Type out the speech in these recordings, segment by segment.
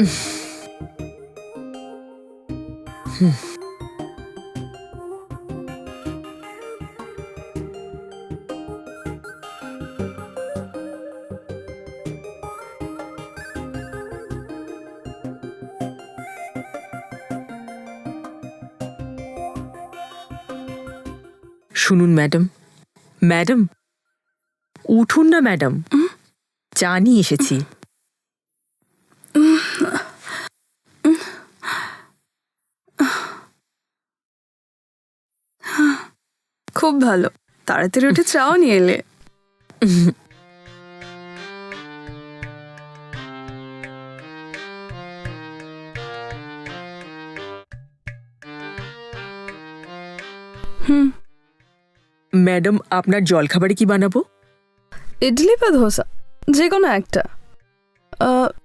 শুনুন madam. Madam উঠুন না ম্যাডাম। চা নিয়ে এসেছি। খুব ভালো। তাড়াতাড়ি উঠে চাও নিয়ে এলে। হুম। ম্যাডাম আপনার জলখাবারে কি বানাবো? ইডলি বা ধোসা যে কোনো একটা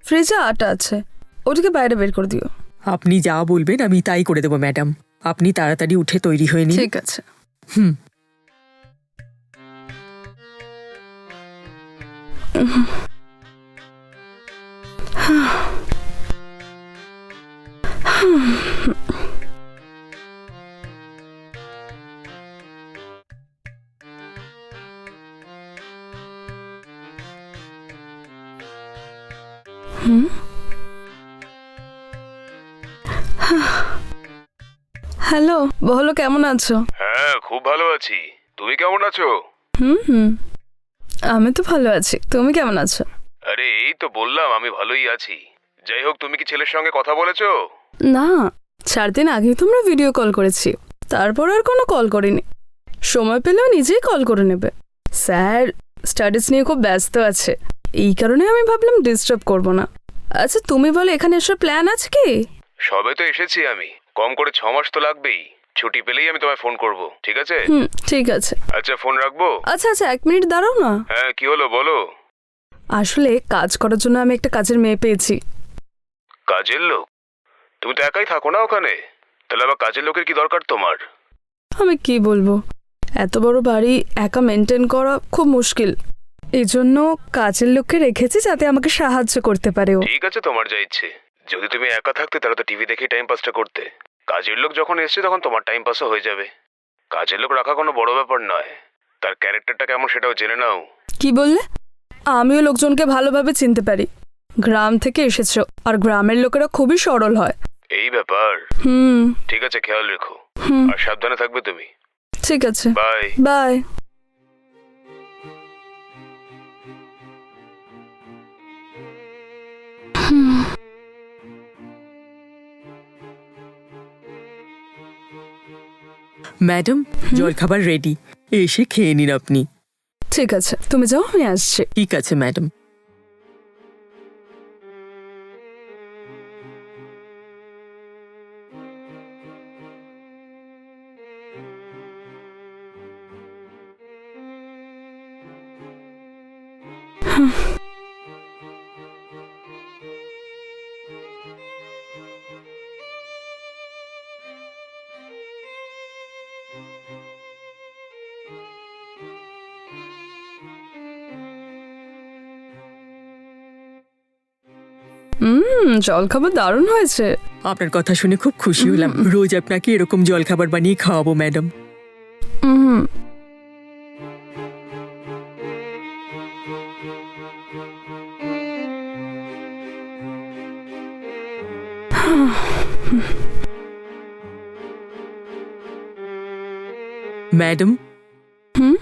ফ্রিজে আটা আছে ওটাকে বাইরে বের করে দিও। আপনি যা বলবেন আমি তাই করে দেবো ম্যাডাম। আপনি তাড়াতাড়ি উঠে তৈরি হয়ে নিন। ঠিক আছে। হুম। হ্যালো বলো কেমন আছো? হ্যাঁ খুব ভালো আছি। তুমি কেমন আছো? হুম হুম। আমি তো ভালো আছি। তুমি কেমন আছো? আরে এই তো বললাম আমি ভালোই আছি। যাই হোক তুমি কি ছেলের সঙ্গে কথা বলেছ? না চার দিন আগেই তোমরা ভিডিও কল করেছি। তারপর আর কোনো কল করিনি। সময় পেলেও নিজেই কল করে নেবে। স্যার স্টাডিজ নিয়ে খুব ব্যস্ত আছে। এই কারণে আমি ভাবলাম ডিস্টার্ব করব না। আচ্ছা তুমি বলো এখানে এসব প্ল্যান আছে কি? সবে তো এসেছি আমি। কম করে ছ মাস তো লাগবেই। ছুটি পেলেই আমি তোমায় ফোন করব ঠিক আছে? হুম ঠিক আছে। আচ্ছা ফোন রাখব? আচ্ছা আচ্ছা এক মিনিট দাঁড়াও না। হ্যাঁ কি হলো বলো? আসলে কাজ করার জন্য আমি একটা কাজের মেয়ে পেয়েছি। কাজের লোক? তুমি তো একাই থাকো না ওখানে? তাহলে আবার কাজের লোকের কি দরকার তোমার? আমি কি বলব? এত বড় বাড়ি একা মেনটেন করা খুব মুশকিল। এই জন্য কাজের লোককে রেখেছি যাতে আমাকে সাহায্য করতে পারে ও ঠিক আছে তোমার যা ইচ্ছে। যদি তুমি একা থাকতে তাহলে তো টিভি দেখে টাইম পাসটা করতে। কাজের লোক যখন এসছে তখন তোমার টাইম পাসও হয়ে যাবে। কাজের লোক রাখা কোনো বড় ব্যাপার নয়। তার ক্যারেক্টারটা কেমন সেটাও জেনে নাও। কি বললে? আমিও লোকজনকে ভালোভাবে চিনতে পারি। গ্রাম থেকে এসেছ আর গ্রামের লোকেরা খুবই সরল হয়। এই ব্যাপার? হুম। ঠিক আছে খেয়াল রেখো। আর সাবধানে থাকবে তুমি। ঠিক আছে। বাই বাই ম্যাডাম জলখাবার রেডি এসে খেয়ে নিন আপনি। ঠিক আছে তুমি যাও আমি আসছি। ঠিক আছে ম্যাডাম। হুম জলখাবার দারুণ হয়েছে। আপনার কথা শুনে খুব খুশি হলাম। রোজ আপনাকে এরকম জলখাবার বানিয়ে খাওয়াবো ম্যাডাম। হুম। ম্যাডাম হুম?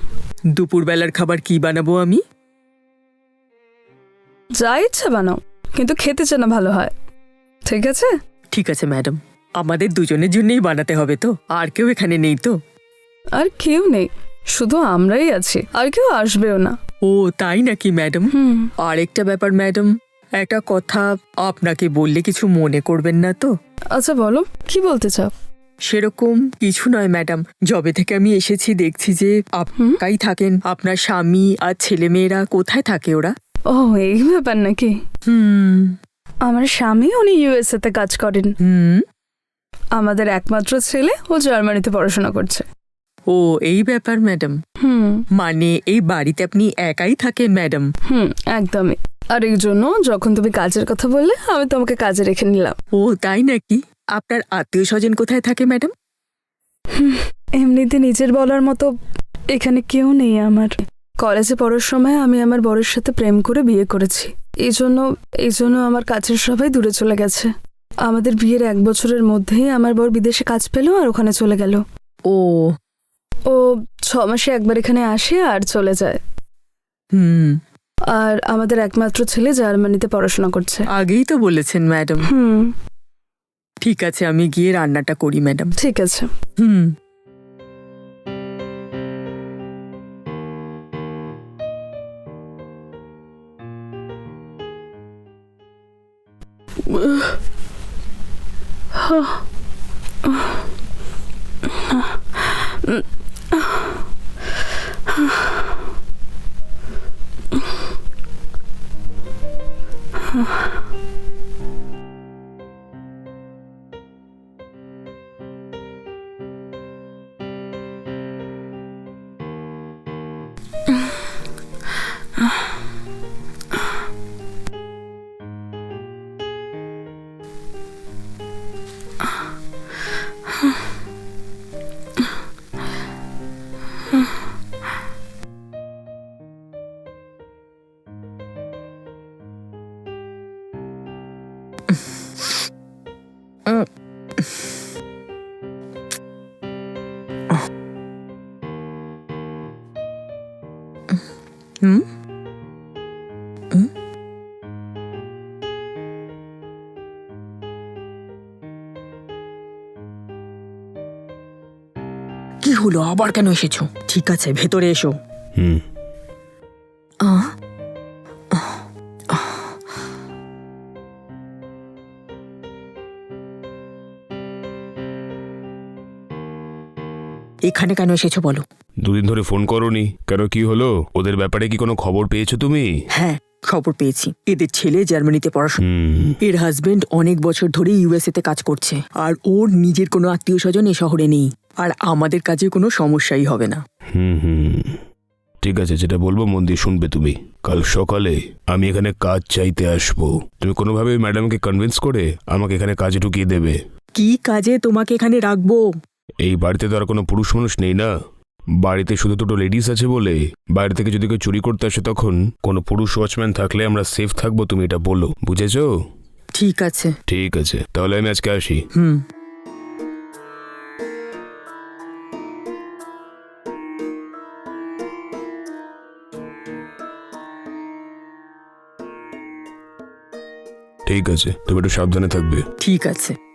দুপুরবেলার খাবার কি বানাবো আমি? যা ইচ্ছা বানাও। কিন্তু খেতে যেন ভালো হয়। ঠিক আছে? ঠিক আছে ম্যাডাম। আমাদের দুজনের জন্যই বানাতে হবে তো। আর কেউ এখানে নেই তো। আর কেউ নেই। শুধু আমরাই আছি। আর কেউ আসবেও না। ও তাই নাকি ম্যাডাম? হুম। আরেকটা ব্যাপার ম্যাডাম। একটা কথা আপনাকে বললে কিছু মনে করবেন না তো? আচ্ছা বলো। কি বলতে চাও? সেরকম কিছু নয় ম্যাডাম। যবে থেকে আমি এসেছি দেখছি যে আপনাই থাকেন। আপনার স্বামী আর ছেলেমেয়েরা কোথায় থাকে ওরা? ও এই ব্যাপার নাকি? হুম। আমার স্বামী উনি ইউএসএ তে কাজ করেন। হুম। আমাদের একমাত্র ছেলে ও জার্মানিতে পড়াশোনা করছে। ও এই ব্যাপার ম্যাডাম। হুম। মানে এই বাড়িতে আপনি একাই থাকেন ম্যাডাম? হুম একদমই। আর এই জন্য যখন তুমি কাজের কথা বললে আমি তোমাকে কাজে রেখে নিলাম। ও তাই নাকি? আপনার আত্মীয় স্বজন কোথায় থাকে ম্যাডাম? এমনিতে নিজের বলার মতো এখানে কেউ নেই আমার। কলেজে পড়ার সময় আমি আমার বরের সাথে প্রেম করে বিয়ে করেছি। এই জন্য এই জন্য আমার কাছের সবাই দূরে চলে গেছে। আমাদের বিয়ের এক বছরের মধ্যেই আমার বর বিদেশে কাজ পেল আর ওখানে চলে গেল। ও। ও ছ মাসে একবার এখানে আসে আর চলে যায়। হুম। আর আমাদের একমাত্র ছেলে জার্মানিতে পড়াশোনা করছে। আগেই তো বলেছেন ম্যাডাম। হুম। ঠিক আছে আমি গিয়ে রান্নাটা করি ম্যাডাম। ঠিক আছে। হুম। うはあ、ん হুম? হলো? আবার কেন এসেছ? ঠিক আছে ভেতরে এসো। হুম। আহ এখানে কেন এসেছ বলো? দুদিন ধরে ফোন করনি। কেন কি হলো? ওদের ব্যাপারে কি কোনো খবর পেয়েছ তুমি? হ্যাঁ খবর পেয়েছি। এদের ছেলে জার্মানিতে পড়াশোনা এর হাজবেন্ড অনেক বছর ধরে ইউএসএ তে কাজ করছে। আর ওর নিজের কোনো আত্মীয় স্বজন এ শহরে নেই। আর আমাদের কাজে কোনো সমস্যাই হবে না। হুম হুম ঠিক আছে যেটা বলব মন দিয়ে শুনবে তুমি। কাল সকালে আমি এখানে কাজ চাইতে আসব। তুমি কোনোভাবে ম্যাডামকে কনভিন্স করে আমাকে এখানে কাজে ঢুকিয়ে দেবে। কি কাজে তোমাকে এখানে রাখব? এই বাড়িতে তো আর কোনো পুরুষ মানুষ নেই না। বাড়িতে শুধু দুটো লেডিস আছে বলে বাইরে থেকে যদি কেউ চুরি করতে আসে তখন কোনো পুরুষ ওয়াচম্যান থাকলে আমরা সেফ থাকব তুমি এটা বলো। বুঝেছ? ঠিক আছে। ঠিক আছে তাহলে আমি আজকে আসি। হুম। ঠিক আছে তুমি একটু সাবধানে থাকবে। ঠিক আছে।